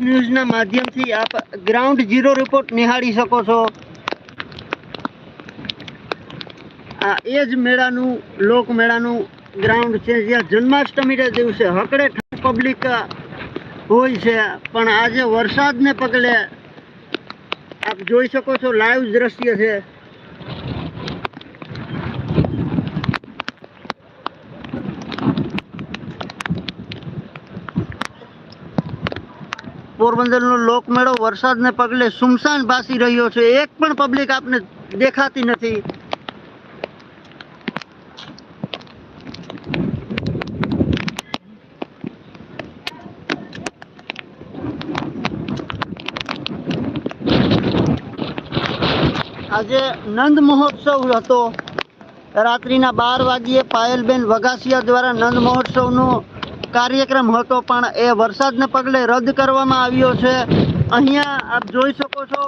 ન્યૂઝના માધ્યમથી આપ ground zero report નિહાળી શકો છો. આ એ જ મેળાનું લોકમેળાનું ગ્રાઉન્ડ છે, જ્યાં જન્માષ્ટમીના દિવસે હકડે પબ્લિક હોય છે, પણ આજે વરસાદને પગલે આપ જોઈ શકો છો લાઈવ દ્રશ્ય છે. પોરબંદરનો લોકમેળો વરસાદને પગલે સુમસાન ભાસી રહ્યો છે. એક પણ પબ્લિક આપને દેખાતી નથી. આજે નંદ મહોત્સવ હતો. રાત્રિના બાર વાગ્યે પાયલબેન વઘાસિયા દ્વારા નંદ મહોત્સવનો કાર્યક્રમ હતો, પણ એ વરસાદને પગલે રદ કરવામાં આવ્યો છે. અહીંયા આપ જોઈ શકો છો,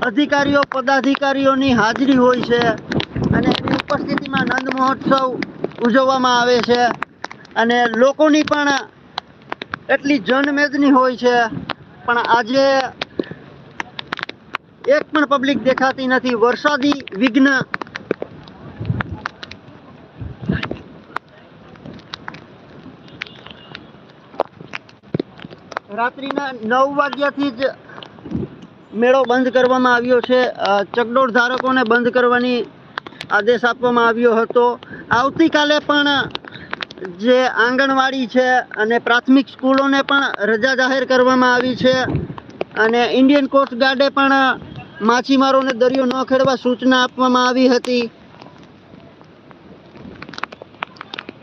અધિકારીઓ, પદાધિકારીઓની હાજરી હોય છે અને એની ઉપસ્થિતિમાં નંદ મહોત્સવ ઉજવવામાં આવે છે અને લોકોની પણ એટલી જનમેદની હોય છે, પણ આજે એક પણ પબ્લિક દેખાતી નથી. વરસાદી વિઘ્ન રાત્રિના નવ વાગ્યાથી જ મેળો બંધ કરવામાં આવ્યો છે. ચકડોળ ધારકોને બંધ કરવાની આદેશ આપવામાં આવ્યો હતો. આવતીકાલે પણ જે આંગણવાડી છે અને પ્રાથમિક સ્કૂલોને પણ રજા જાહેર કરવામાં આવી છે અને ઇન્ડિયન કોસ્ટ ગાર્ડે પણ માછીમારોને દરિયો ન ખેડવા સૂચના આપવામાં આવી હતી.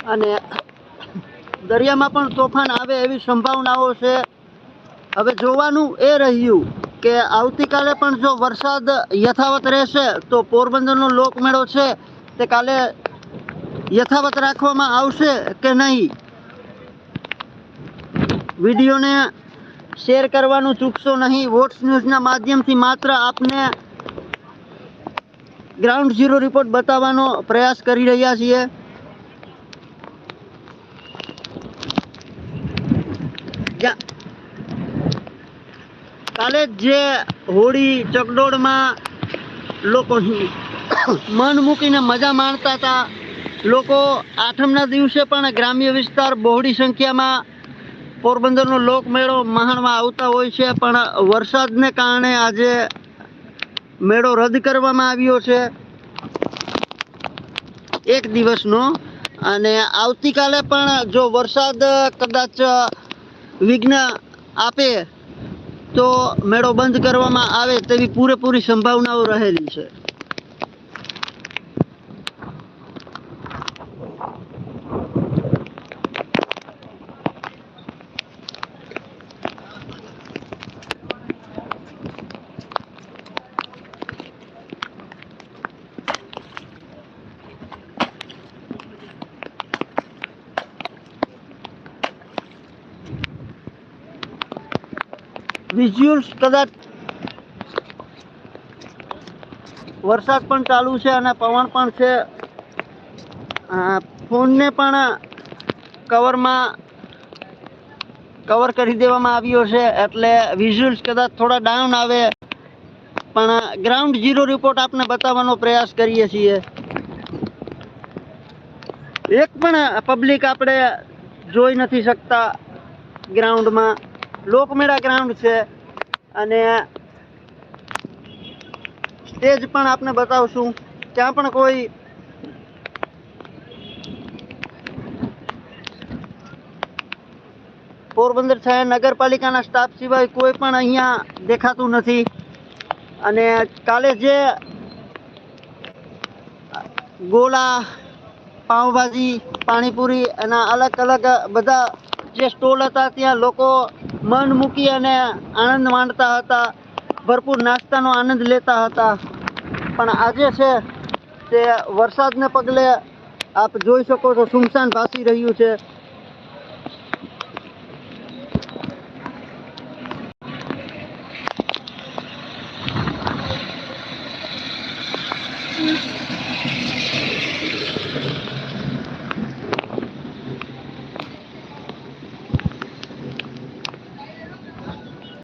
અને દરિયામાં પણ તોફાન આવે એવી સંભાવનાઓ છે. હવે જોવાનું એ રહ્યું કે આવતીકાલે પણ જો વરસાદ યથાવત રહેશે તો પોરબંદરનો લોકમેળો છે તે કાલે યથાવત રાખવામાં આવશે કે નહીં? વિડીયોને શેર કરવાનું ચૂકશો નહીં. વોટ્સ ન્યૂઝના માધ્યમથી માત્ર આપને ગ્રાઉન્ડ ઝીરો રિપોર્ટ બતાવવાનો પ્રયાસ કરી રહ્યા છીએ. કાલે જ હોળી ચકડોળમાં લોકો મન મૂકીને મજા માણતા હતા, લોકો આઠમના દિવસે પણ ગ્રામ્ય વિસ્તાર બહોળી સંખ્યામાં પોરબંદરનો લોકમેળો મહાણમાં આવતા હોય છે, પણ વરસાદને કારણે આજે મેળો રદ કરવામાં આવ્યો છે. એક દિવસનો અને આવતીકાલે પણ જો વરસાદ કદાચ વિઘ્ન આપે તો મેળો બંધ કરવામાં આવે તેવી પૂરેપૂરી સંભાવનાઓ રહેલી છે. વિઝ્યુઅલ્સ કદાચ વરસાદ પણ ચાલુ છે અને પવન પણ છે. ફોનને પણ કવરમાં કવર કરી દેવામાં આવ્યો છે એટલે વિઝ્યુઅલ્સ કદાચ થોડા ડાઉન આવે. પણ ગ્રાઉન્ડ ઝીરો રિપોર્ટ આપને બતાવવાનો પ્રયાસ કરીએ છીએ. એક પણ પબ્લિક આપણે જોઈ નથી શકતા ગ્રાઉન્ડમાં લોકમેળા ગ્રાઉન્ડ છે. અને સ્ટેજ પણ આપને બતાવશું. ત્યાં પણ કોઈ પોરબંદર શહેર નગરપાલિકાના સ્ટાફ સિવાય કોઈ પણ અહીંયા દેખાતું નથી. અને કાલે જે ગોલા, પાઉંભાજી, પાણીપુરી એના અલગ અલગ બધા જે સ્ટોલ હતા, ત્યાં લોકો મન મૂકી અને આનંદ માણતા હતા. ભરપૂર નાસ્તાનો આનંદ લેતા હતા. પણ આજે છે તે વરસાદને પગલે આપ જોઈ શકો છો, સુમસાન ભાસી રહ્યું છે.